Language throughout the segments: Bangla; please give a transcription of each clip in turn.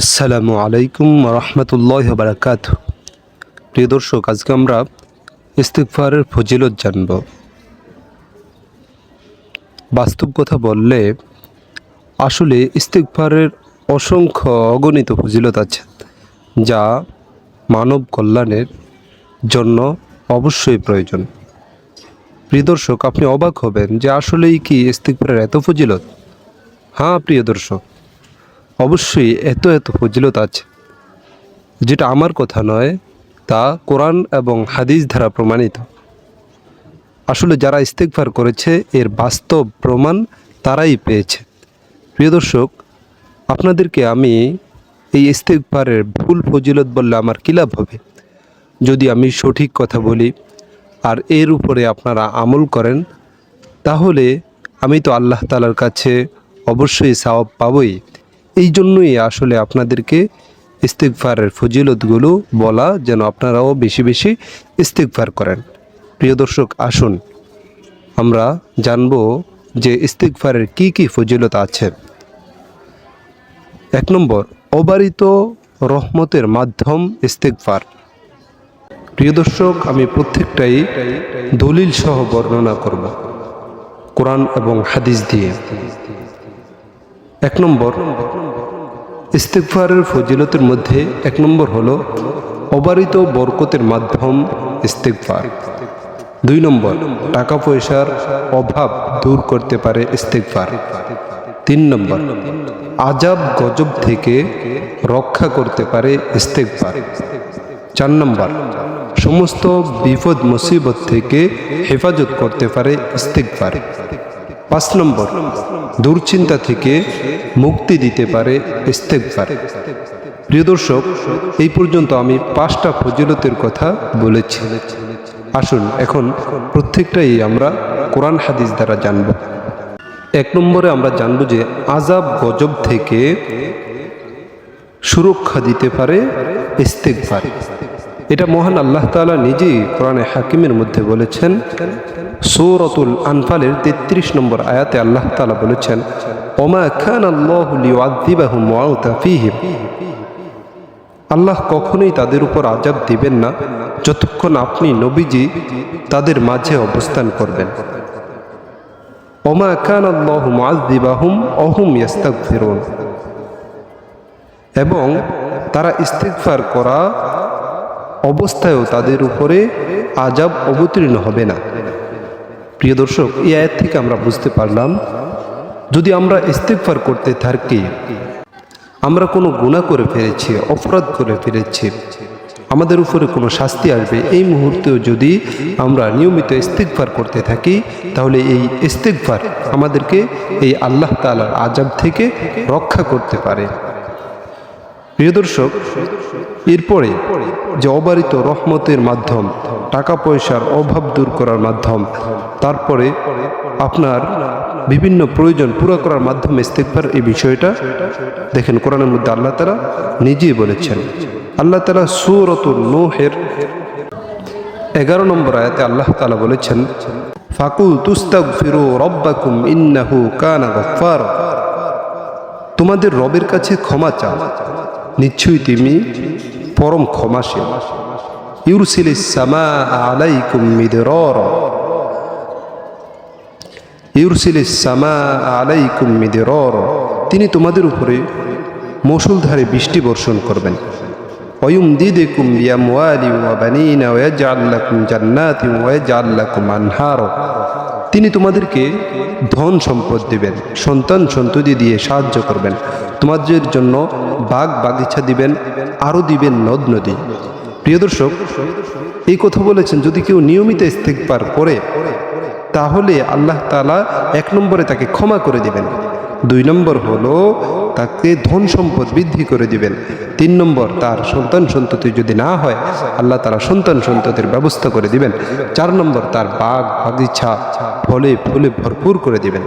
আসসালামু আলাইকুম রহমতুল্লাহ বারাকাত প্রিয় দর্শক, আজকে আমরা ইস্তিকফারের ফজিলত জানব। বাস্তব কথা বললে, আসলে ইস্তিকফারের অসংখ্য অগণিত ফজিলত আছে, যা মানব কল্যাণের জন্য অবশ্যই প্রয়োজন। প্রিয় দর্শক, আপনি অবাক হবেন যে আসলেই কি ইস্তিকফারের এত ফজিলত? হ্যাঁ প্রিয় দর্শক অবশ্যই এত এত ফজিলত আছে। যেটা আমার কথা নয়, তা কোরআন এবং হাদিস দ্বারা প্রমাণিত। আসলে যারা ইস্তেকফার করেছে, এর বাস্তব প্রমাণ তারাই পেয়েছে। প্রিয় দর্শক, আপনাদেরকে আমি এই ইস্তেকফারের ভুল ফজিলত বললে আমার কী লাভ হবে? যদি আমি সঠিক কথা বলি আর এর উপরে আপনারা আমল করেন, তাহলে আমি তো আল্লাহ তালার কাছে অবশ্যই সওয়াব পাবই। এই জন্যই আসলে আপনাদেরকে ইস্তেকফারের ফজিলতগুলো বলা যেন আপনারাও বেশি বেশি ইস্তেকফার করেন। প্রিয় দর্শক, আসুন আমরা জানব যে ইস্তেকফারের কি কি ফজিলত আছে। এক নম্বর, অবারিত রহমতের মাধ্যম ইস্তেকফার প্রিয় দর্শক, আমি প্রত্যেকটাই দলিল সহ বর্ণনা করব। কোরআন এবং হাদিস দিয়ে। এক নম্বর ইস্তেকফারের ফজিলতের মধ্যে এক নম্বর হল অবারিত বরকতের মাধ্যম ইস্তেকফার দুই নম্বর টাকা পয়সার অভাব দূর করতে পারে ইস্তেকফার তিন নম্বর, আজাব গজব থেকে রক্ষা করতে পারে ইস্তেকফার চার নম্বর, সমস্ত বিপদ মুসিবত থেকে হেফাজত করতে পারে ইস্তেকফার পাঁচ নম্বর, দুশ্চিন্তা থেকে মুক্তি দিতে পারে প্রিয় দর্শক, এই পর্যন্ত আমি পাঁচটা ফজিলতের কথা বলেছি। আসুন, এখন প্রত্যেকটাই আমরা কোরআন হাদিস দ্বারা জানব। এক নম্বরে আমরা জানব যে আজাব গজব থেকে সুরক্ষা দিতে পারে ইস্তেকফার এটা মহান আল্লাহ তাআলা নিজেই কোরআনে হাকিমের মধ্যে বলেছেন, সৌরতুল আনফালের তেত্রিশ নম্বর আয়াতে আল্লাহ তালা বলেছেন, ওমা খান আল্লাহ কখনোই তাদের উপর আজাব দিবেন না, যতক্ষণ আপনি নবীজি তাদের মাঝে অবস্থান করবেন। ওমা খান আল্লাহ মুআযিবাহুম অহুম ইয়াস্তাগফিরুন। এবং তারা ইস্তিগফার করা অবস্থায়ও তাদের উপরে আজাব অবতীর্ণ হবে না। প্রিয় দর্শক, এই আয়াত থেকে আমরা বুঝতে পারলাম, যদি আমরা ইস্তেকফার করতে থাকি, আমরা কোনো গুণা করে ফেলেছি, অপরাধ করে ফেলেছি, আমাদের উপরে কোনো শাস্তি আসবে, এই মুহূর্তেও যদি আমরা নিয়মিত ইস্তেকফার করতে থাকি, তাহলে এই ইস্তেকফার আমাদেরকে এই আল্লাহ তালার আজাব থেকে রক্ষা করতে পারে। প্রিয় দর্শক এরপরে যে অবারিত রহমতের মাধ্যম টাকা পয়সার অভাব দূর করার মাধ্যম, তারপরে আপনার বিভিন্ন প্রয়োজন পুরো করার মাধ্যমে ইস্তেকবার এই বিষয়টা দেখেন কোরআনের মধ্যে আল্লাহ তালা নিজেই বলেছেন। আল্লাহ তালা সুরত নোহের এগারো নম্বর আয়াতে আল্লাহ তালা বলেছেন ফাকুল তুস্তাক ফিরো রব্বাকুম ইন্নাহু কানা গফার তোমাদের রবের কাছে ক্ষমা চাও। নিশ্চয়ই তুমি পরম ক্ষমাশীল। ইউরসিলিস সামা আলাইকুম মিদরর। ইউরসিলিস সামা আলাইকুম মিদরর। তিনি তোমাদের উপরে মৌসুলধারে বৃষ্টি বর্ষণ করবেন। ওয়ুম দিদেকুম বিয়ামওয়ালি ওয়া বানিনা ওয়াজআল লাকুম জান্নাতি ওয়াজআল লাকুম আনহার। তিনি তোমাদেরকে ধন সম্পদ দিবেন, সন্তান সন্ততি দিয়ে সাহায্য করবেন। তোমাদের জন্য বাঘ বাগিচা দিবেন আরও দিবেন নদ নদী। প্রিয় দর্শক, এই কথা বলেছেন, যদি কেউ নিয়মিত ইস্তেকবার করে, তাহলে আল্লাহ তালা এক নম্বরে তাকে ক্ষমা করে দিবেন। দুই নম্বর হলো তাকে ধন সম্পদ বৃদ্ধি করে দিবেন। তিন নম্বর, তার সন্তান সন্ততি যদি না হয়, আল্লাহ তারা সন্তান সন্ততির ব্যবস্থা করে দিবেন। চার নম্বর, তার বাগ বাগিচা, ফলে ফুলে ভরপুর করে দিবেন।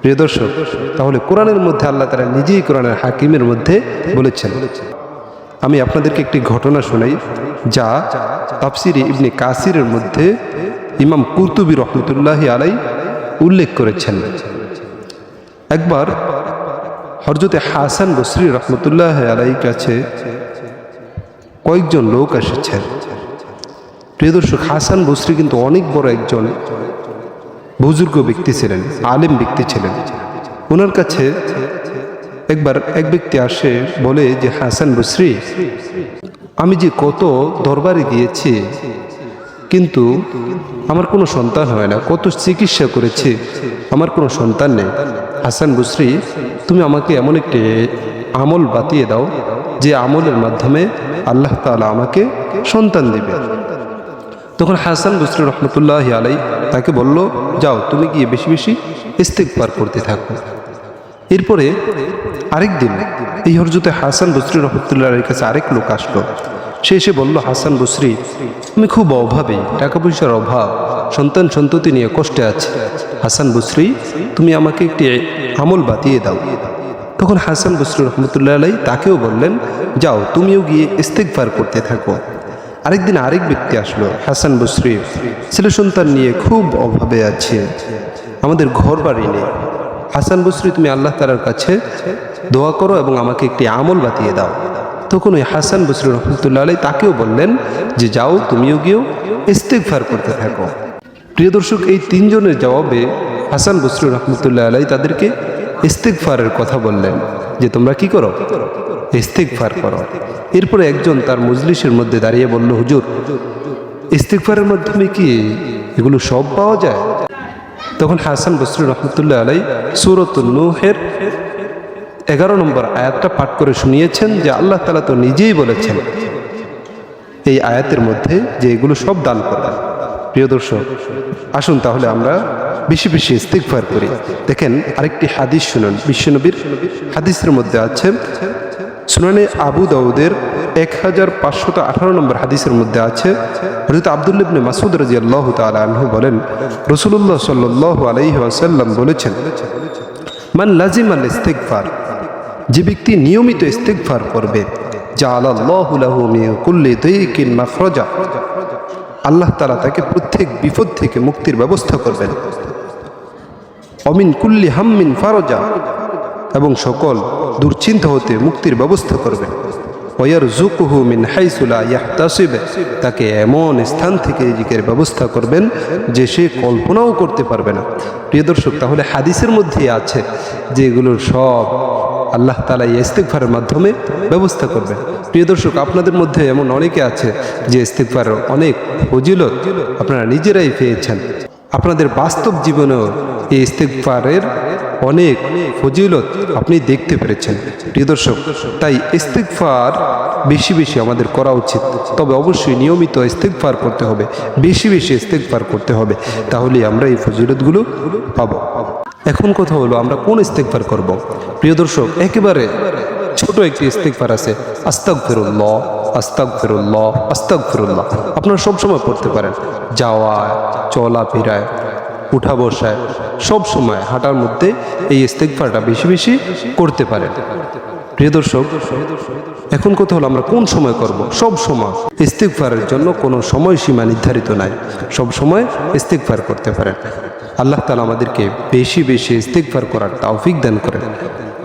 প্রিয় দর্শক, তাহলে কোরআনের মধ্যে আল্লাহ তারা নিজেই কোরআনের হাকিমের মধ্যে বলেছেন। আমি আপনাদেরকে একটি ঘটনা শোনাই, যা তাফসিরে ইবনে কাসিরের মধ্যে ইমাম কুরতুবি রহমতুল্লাহ আলাই উল্লেখ করেছেন। একবার হরজতে হাসান বসরি রহমতুল্লাহ আলাই কাছে কয়েকজন লোক এসেছেন। প্রিয় দর্শক, হাসান বসরি কিন্তু অনেক বড় একজন বুজুর্গ ব্যক্তি ছিলেন, আলেম ব্যক্তি ছিলেন। ওনার কাছে একবার এক ব্যক্তি আসে, বলে যে, হাসান বসরি, আমি যে কত দরবারে গিয়েছি কিন্তু আমার কোনো সন্তান হয় না। কত চিকিৎসা করেছি, আমার কোনো সন্তান নেই। হাসান বসরি, তুমি আমাকে এমন একটি আমল বাতিয়ে দাও, যে আমলের মাধ্যমে আল্লাহ তাআলা আমাকে সন্তান দিবে। তখন হাসান বসরি রহমতুল্লাহ আলাই তাকে বলল, যাও, তুমি গিয়ে বেশি বেশি ইস্তেকবার করতে থাকো। এরপরে আরেক দিন এই হরজতে হাসান বসরি রহমতুল্লাহ কাছে আরেক লোক আসলো। সে এসে বলল, হাসান বসরি আমি খুব অভাবে টাকা পয়সার অভাব, সন্তান সন্ততি নিয়ে কষ্টে আছে। হাসান বসরি, তুমি আমাকে একটি আমল বাতিয়ে দাও। তখন হাসান বসরি রহমতুল্লাহ আলাই তাকেও বললেন, যাও, তুমিও গিয়ে ইস্তেকবার করতে থাকো। আরেকদিন আরেক ব্যক্তি আসলো, হাসান বসরি, ছেলে সন্তান নিয়ে খুব অভাবে আছে, আমাদের ঘর বাড়ি নেই। হাসান বসরি, তুমি আল্লাহ তালার কাছে দোয়া করো এবং আমাকে একটি আমল বাতিয়ে দাও। তখন ওই হাসান বসরি রহমতুল্লাহ আলাই তাকেও বললেন যে, যাও, তুমিও গিয়েও ইস্তেকফার করতে থাকো। প্রিয় দর্শক, এই তিনজনের জবাবে হাসান বসরি রহমতুল্লাহ আলাই তাদেরকে ইস্তেকফারের কথা বললেন যে, তোমরা কি করো? ইস্তেকফার করো। এরপরে একজন তার মজলিসের মধ্যে দাঁড়িয়ে বলল, হুজুর ইস্তেকফারের মাধ্যমে কি এগুলো সব পাওয়া যায়? তখন হাসান বসরি রহমতুল্লাহ আলাই সুরত নুহের এগারো নম্বর আয়াতটা পাঠ করে শুনিয়েছেন যে আল্লাহ তালা তো নিজেই বলেছেন, এই আয়াতের মধ্যে যে এগুলো সব দান করবেন প্রিয় দর্শক, আসুন তাহলে আমরা বেশি বেশি ইস্তিকফার করি। দেখেন আরেকটি হাদিস শুনুন, বিশ্বনবীর হাদিসের মধ্যে আছে শুনানে আবু দাউদের এক হাজার পাঁচশত আঠারো নম্বর হাদিসের মধ্যে আছে হজরত আবদুল্লিবনে মাসুদ রাজি আল্লাহ তালু বলেন রসুল্লাহ সাল্লাহ আলাইহি আসাল্লাম বলেছেন, মান লাজিম আল ইস্তেকফার যে ব্যক্তি নিয়মিত ইস্তেকফার করবে যা আল্লাহ তালা তাকে প্রত্যেক বিপদ থেকে মুক্তির ব্যবস্থা করবেন। অমিন কুল্লি হাম্মিন ফারজা, এবং সকল দুশ্চিন্তা হতে মুক্তির ব্যবস্থা করবেন। ওয়ার মিন হাইসুলা তাকে এমন স্থান থেকে রিজিকের ব্যবস্থা করবেন যে সে কল্পনাও করতে পারবে না। প্রিয় দর্শক, তাহলে হাদিসের মধ্যে আছে, যেগুলোর সব আল্লাহ তালা এই ইস্তেকফারের মাধ্যমে ব্যবস্থা করবেন। প্রিয় দর্শক, আপনাদের মধ্যে এমন অনেকে আছে যে ইস্তেকফারের অনেক ফজিলত আপনারা নিজেরাই পেয়েছেন। আপনাদের বাস্তব জীবনেও এই ইস্তেকফারের অনেক ফজিলত আপনি দেখতে পেরেছেন। প্রিয় দর্শক, তাই ইস্তেকফার বেশি বেশি আমাদের করা উচিত। তবে অবশ্যই নিয়মিত ইস্তেকফার করতে হবে, বেশি বেশি ইস্তেকফার করতে হবে। তাহলে আমরা এই ফজিলতগুলো পাবো। এখন কথা হলো, আমরা কোন ইস্তেকফার করব? প্রিয় দর্শক, একেবারে ছোট একটি ইস্তেকফার আছে। আস্তাক ফেরুল্লাহ আস্তাক ফেরুল্লাহ আস্তাক ফেরুল্লাহ আপনারা সবসময় পড়তে পারেন। যাওয়া, চলা ফেরায় উঠা বসায় সব সময় হাঁটার মধ্যে এই ইস্তেকফারটা বেশি বেশি করতে পারেন। প্রিয় দর্শক, এখন কথা হলো আমরা কোন সময় করব? সব সময়। ইস্তেকফারের জন্য কোনো সময়সীমা নির্ধারিত নাই। সব সময় ইস্তেকফার করতে পারেন। আল্লাহ তালা আমাদেরকে বেশি বেশি ইস্তেকফার করার তাওফিক দান করেন।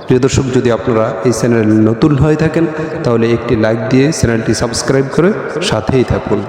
প্রিয় দর্শক, যদি আপনারা এই চ্যানেলে নতুন হয়ে থাকেন, তাহলে একটি লাইক দিয়ে চ্যানেলটি সাবস্ক্রাইব করে সাথেই থাকুন।